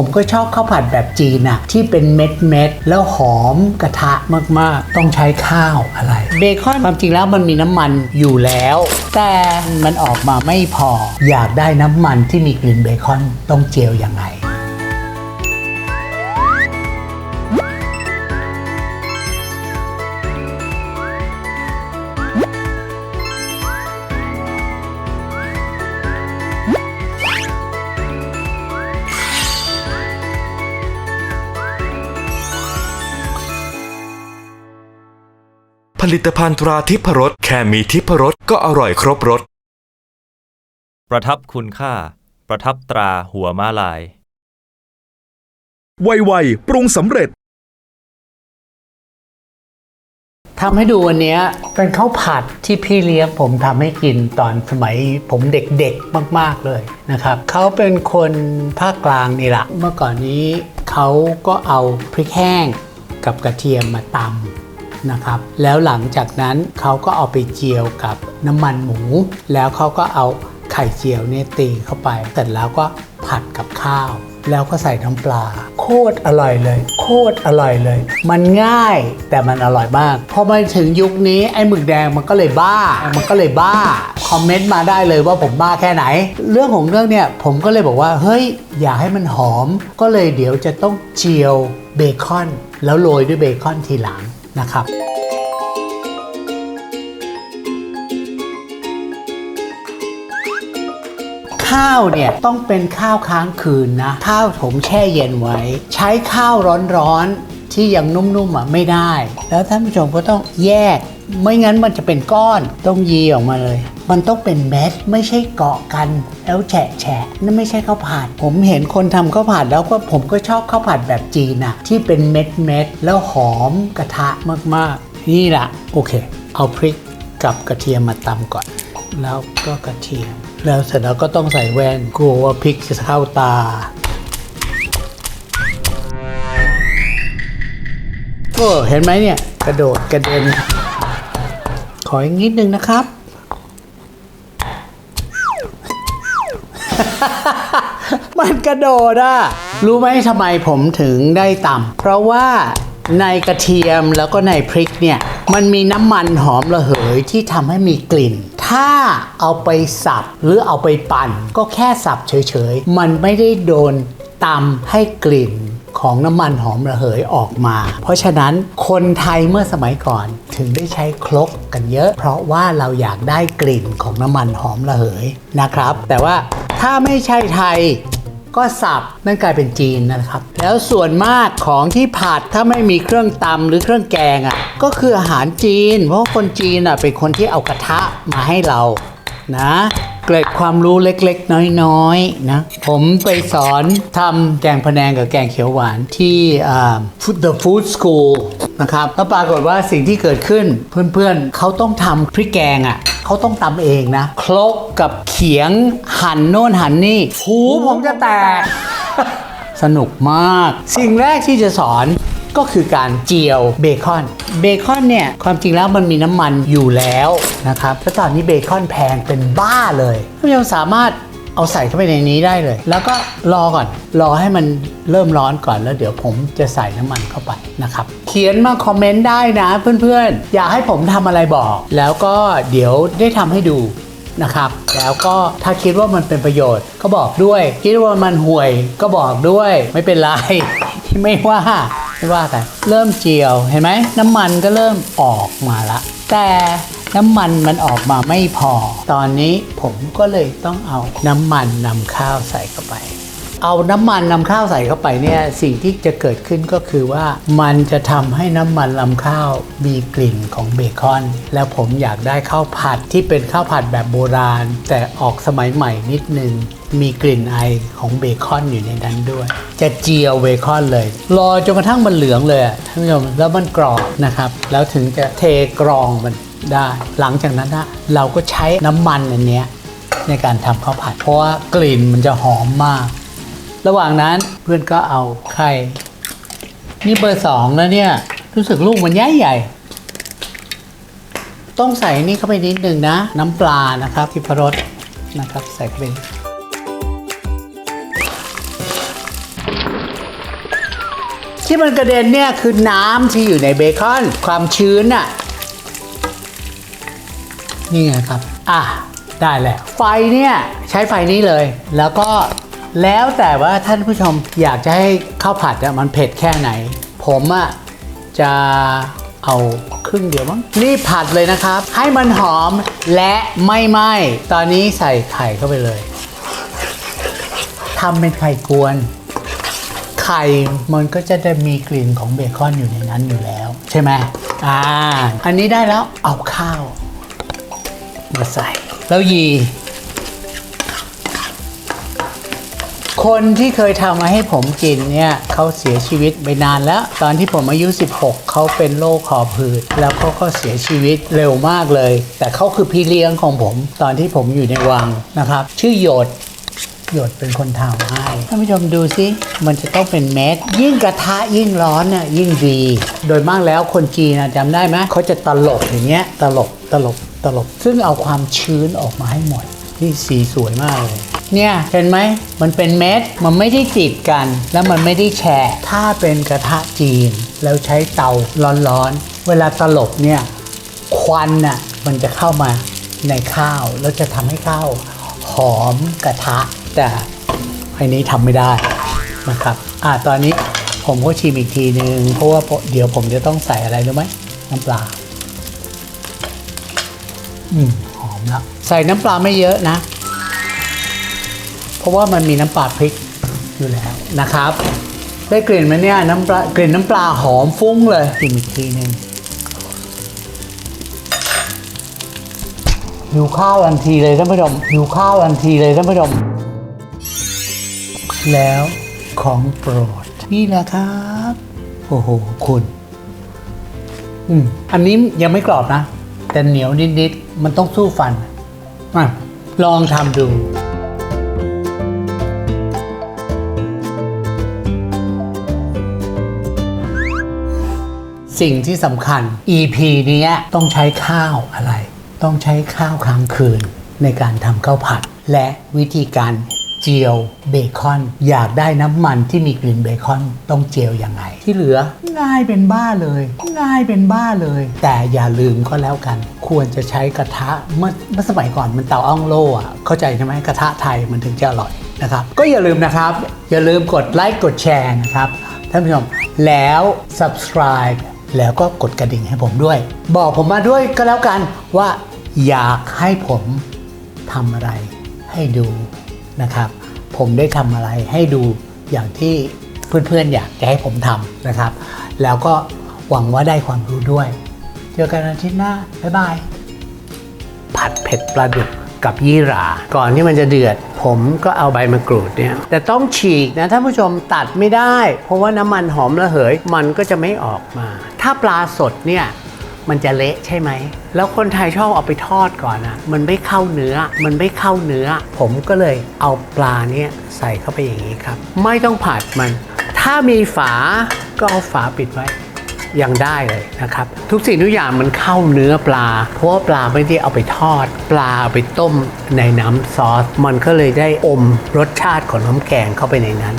ผมก็ชอบข้าวผัดแบบจีนอะที่เป็นเม็ดเม็ดๆแล้วหอมกระทะมากๆ ต้องใช้ข้าวอะไร เบคอนความจริงแล้วมันมีน้ำมันอยู่แล้ว แต่มันออกมาไม่พอ อยากได้น้ำมันที่มีกลิ่นเบคอนต้องเจียวยังไง ผลิตภัณฑ์ตราทิพรสแค่มีทิพรสก็อร่อยครบรส ประทับคุณค่า ประทับตราหัวม้าลาย ไวๆปรุงสำเร็จ ทำให้ดูวันเนี้ยเป็นข้าวผัดที่พี่เลี้ยงผมทำให้กินตอนสมัยผมเด็กๆมากๆเลยนะครับเขาเป็นคนภาคกลางนี่แหละเมื่อก่อนนี้เขาก็เอาพริกแห้งกับกระเทียมมาตำ นะครับ แล้วหลังจากนั้นเขาก็เอาไปเจียวกับน้ำมันหมู แล้วเขาก็เอาไข่เจียวเนี่ยตีเข้าไปเสร็จแล้วก็ผัดกับข้าว แล้วก็ใส่น้ำปลา โคตรอร่อยเลย โคตรอร่อยเลย มันง่ายแต่มันอร่อยมากพอมาถึงยุคนี้ไอ้หมึกแดงมันก็เลยบ้า มันก็เลยบ้าคอมเมนต์มาได้เลยว่าผมบ้าแค่ไหน เรื่องของเรื่องเนี่ยผมก็เลยบอกว่าเฮ้ยอยากให้มันหอม ก็เลยเดี๋ยวจะต้องเจียวเบคอน แล้วโรยด้วยเบคอนทีหลัง นะครับข้าวเนี่ยต้องเป็นข้าวค้างคืนนะ ข้าวผมแช่เย็นไว้ ใช้ข้าวร้อนๆที่ยังนุ่มๆอะไม่ได้ แล้วท่านผู้ชมก็ต้องแยก ไม่งั้นมันจะเป็นก้อนต้องยีออกมาเลย มันต้องเป็นเม็ดไม่ใช่เกาะกันแล้วแฉะแฉะนั่นไม่ใช่ข้าวผัด ผมเห็นคนทำข้าวผัดแล้วก็ผมก็ชอบข้าวผัดแบบจีนอะที่เป็นเม็ดเม็ดแล้วหอมกระทะมากๆ นี่แหละโอเค เอาพริกกับกระเทียมมาตำก่อน แล้วก็กระเทียม แล้วเสร็จแล้วก็ต้องใส่แว่นกลัวว่าพริกจะเข้าตาโอ้เห็นไหมเนี่ย กระโดดกระเด็นขออีกนิดนึงนะครับ มันกระโดดอะรู้ไหมทำไมผมถึงได้ต่ำเพราะว่าในกระเทียมแล้วก็ในพริกเนี่ยมันมีน้ำมันหอมระเหยที่ทำให้มีกลิ่น ถ้าเอาไปสับหรือเอาไปปั่น ก็แค่สับเฉยๆ มันไม่ได้โดนตำให้กลิ่นของน้ำมันหอมระเหยออกมา เพราะฉะนั้นคนไทยเมื่อสมัยก่อนถึงได้ใช้ครกกันเยอะ เพราะว่าเราอยากได้กลิ่นของน้ำมันหอมระเหยนะครับ แต่ว่าถ้าไม่ใช่ไทย ก็สับนั่นกลายเป็นจีนนะครับ แล้วส่วนมากของที่ผัดถ้าไม่มีเครื่องตำหรือเครื่องแกงอะ่ะก็คืออาหารจีน เพราะคนจีนอะเป็นคนที่เอากระทะมาให้เรานะเกร็ดความรู้เล็กๆ น้อยๆนะผมไปสอนทำแกงพะแนงกับแกงเขียวหวานที่อ่า The Food School นะครับแล้วปรากฏว่าสิ่งที่เกิดขึ้นเพื่อนๆ เขาต้องทำพริกแกงอะ่ะ เขาต้องตำเองนะครกกับเขียงหั่นโน่นหั่นนี่หูผมจะแตก สนุกมาก สิ่งแรกที่จะสอนก็คือการเจียวเบคอน เบคอนเนี่ย ความจริงแล้วมันมีน้ำมันอยู่แล้วนะครับแล้วตอนนี้เบคอนแพงเป็นบ้าเลยท่านผู้ชมสามารถ เอาใส่เข้าไปในนี้ได้เลย แล้วก็รอก่อน รอให้มันเริ่มร้อนก่อนแล้วเดี๋ยวผมจะใส่น้ำมันเข้าไปนะครับ เขียนมาคอมเมนต์ได้นะเพื่อนๆ อยากให้ผมทำอะไรบอก แล้วก็เดี๋ยวได้ทำให้ดูนะครับแล้วก็ถ้าคิดว่ามันเป็นประโยชน์ก็บอกด้วย คิดว่ามันห่วยก็บอกด้วย ไม่เป็นไรไม่ว่าไม่ว่ากันเริ่มเจียวเห็นไหมน้ำมันก็เริ่มออกมาละแต่ น้ำมันมันออกมาไม่พอ ตอนนี้ผมก็เลยต้องเอาน้ำมันนำข้าวใส่เข้าไป เอาน้ำมันนำข้าวใส่เข้าไปเนี่ยสิ่งที่จะเกิดขึ้นก็คือว่ามันจะทำให้น้ำมันลำข้าวมีกลิ่นของเบคอน แล้วผมอยากได้ข้าวผัดที่เป็นข้าวผัดแบบโบราณ แต่ออกสมัยใหม่นิดนึงมีกลิ่นไอของเบคอนอยู่ในนั้นด้วย จะเจียวเบคอนเลย รอจนกระทั่งมันเหลืองเลยท่านผู้ชมแล้วมันกรอบนะครับ แล้วถึงจะเทกรองมัน ได้ หลังจากนั้นนะเราก็ใช้น้ำมันอันเนี้ยในการทำข้าวผัด เพราะว่ากลิ่นมันจะหอมมาก ระหว่างนั้นเพื่อนก็เอาไข่ นี่เบอร์สองแล้วเนี่ย รู้สึกลูกมันใหญ่ใหญ่ ต้องใส่นี่เข้าไปนิดนึงนะ น้ำปลานะครับที่พรสนะครับ ใส่เข้าไปที่มันกระเด็นเนี่ยคือน้ำที่อยู่ในเบคอน ความชื้นอะ นี่ไงครับ อะ ได้แล้ว ไฟเนี่ยใช้ไฟนี้เลย แล้วก็แล้วแต่ว่าท่านผู้ชมอยากจะให้ข้าวผัดอะมันเผ็ดแค่ไหน ผมอะจะเอาครึ่งเดียวมั้งรีบผัดเลยนะครับ ให้มันหอมและไม่ไหม้ตอนนี้ใส่ไข่เข้าไปเลยทำเป็นไข่กวน ไข่มันก็จะได้มีกลิ่นของเบคอนอยู่ในนั้นอยู่แล้ว ใช่ไหมอ่า อันนี้ได้แล้วเอาข้าว มาใส่ แล้วยี คนที่เคยทำมาให้ผมกินเนี่ยเขาเสียชีวิตไปนานแล้ว ตอนที่ผมอายุ 16 เขาเป็นโรคหอบหืด แล้วเขาก็เสียชีวิตเร็วมากเลย แต่เขาคือพี่เลี้ยงของผม ตอนที่ผมอยู่ในวังนะครับ ชื่อโยดหยดเป็นคนทำให้ท่านผู้ชมดูสิ มันจะต้องเป็นเม็ด ยิ่งกระทะยิ่งร้อนน่ะยิ่งดี โดยมากแล้วคนจีนนะจำได้ไหมเขาจะตลบอย่างเงี้ยตลบตลบ ลบ ซึ่งเอาความชื้นออกมาให้หมด นี่สีสวยมากเลย เนี่ย เห็นไหม มันเป็นเม็ด มันไม่ได้ติดกัน แล้วมันไม่ได้แฉะถ้าเป็นกระทะจีน แล้วใช้เตาร้อนๆ เวลาตลบเนี่ย ควันน่ะ มันจะเข้ามาในข้าว แล้วจะทำให้ข้าวหอมกระทะ แต่อันนี้ทำไม่ได้นะครับ อ่าตอนนี้ผมก็ชิมอีกทีนึง เพราะว่าเดี๋ยวผมจะต้องใส่อะไรรู้ไหมน้ำปลา อืมหอมแล้วใส่น้ำปลาไม่เยอะนะ เพราะว่ามันมีน้ำปลาพริกอยู่แล้วนะครับ ได้กลิ่นไหมเนี่ยน้ำปลากลิ่นน้ำปลาหอมฟุ้งเลยชิมอีกทีหนึ่งหิวข้าวทันทีเลยท่านผู้ชมหิวข้าวทันทีเลยท่านผู้ชมแล้วของโปรดนี่แหละครับโอ้โหคุณ อืมอันนี้ยังไม่กรอบนะ แต่เหนียวนิดๆ มันต้องสู้ฟันอะลองทำดู สิ่งที่สำคัญ EP นี้ต้องใช้ข้าวอะไร ต้องใช้ข้าวค้างคืนในการทำข้าวผัด และวิธีการ เจียวเบคอน อยากได้น้ำมันที่มีกลิ่นเบคอนต้องเจียวยังไง ที่เหลือง่ายเป็นบ้าเลย ง่ายเป็นบ้าเลย แต่อย่าลืมก็แล้วกัน ควรจะใช้กระทะเมื่อเมื่อสมัยก่อนมันเตาอ้องโล่อะเข้าใจใช่ไหมกระทะไทยมันถึงจะอร่อยนะครับ ก็อย่าลืมนะครับ อย่าลืมกดไลค์กดแชร์นะครับท่านผู้ชมแล้ว subscribe แล้วก็กดกระดิ่งให้ผมด้วย บอกผมมาด้วยก็แล้วกันว่าอยากให้ผมทำอะไรให้ดู นะครับ ผมได้ทำอะไรให้ดูอย่างที่เพื่อนๆอยากจะให้ผมทำนะครับ แล้วก็หวังว่าได้ความรู้ด้วย เจอกันอาทิตย์หน้า บ๊ายบาย ผัดเผ็ดปลาดุกกับยี่หร่า ก่อนที่มันจะเดือด ผมก็เอาใบมะกรูดเนี่ย แต่ต้องฉีกนะท่านผู้ชมตัดไม่ได้ เพราะว่าน้ำมันหอมระเหย มันก็จะไม่ออกมา ถ้าปลาสดเนี่ย มันจะเละใช่ไหม แล้วคนไทยชอบเอาไปทอดก่อนอะมันไม่เข้าเนื้อ มันไม่เข้าเนื้อ ผมก็เลยเอาปลาเนี่ยใส่เข้าไปอย่างนี้ครับ ไม่ต้องผัดมัน ถ้ามีฝาก็เอาฝาปิดไว้ยังได้เลยนะครับ ทุกสิ่งทุกอย่างมันเข้าเนื้อปลา เพราะว่าปลาไม่ได้เอาไปทอด ปลาเอาไปต้มในน้ำซอส มันก็เลยได้อมรสชาติของน้ำแกงเข้าไปในนั้น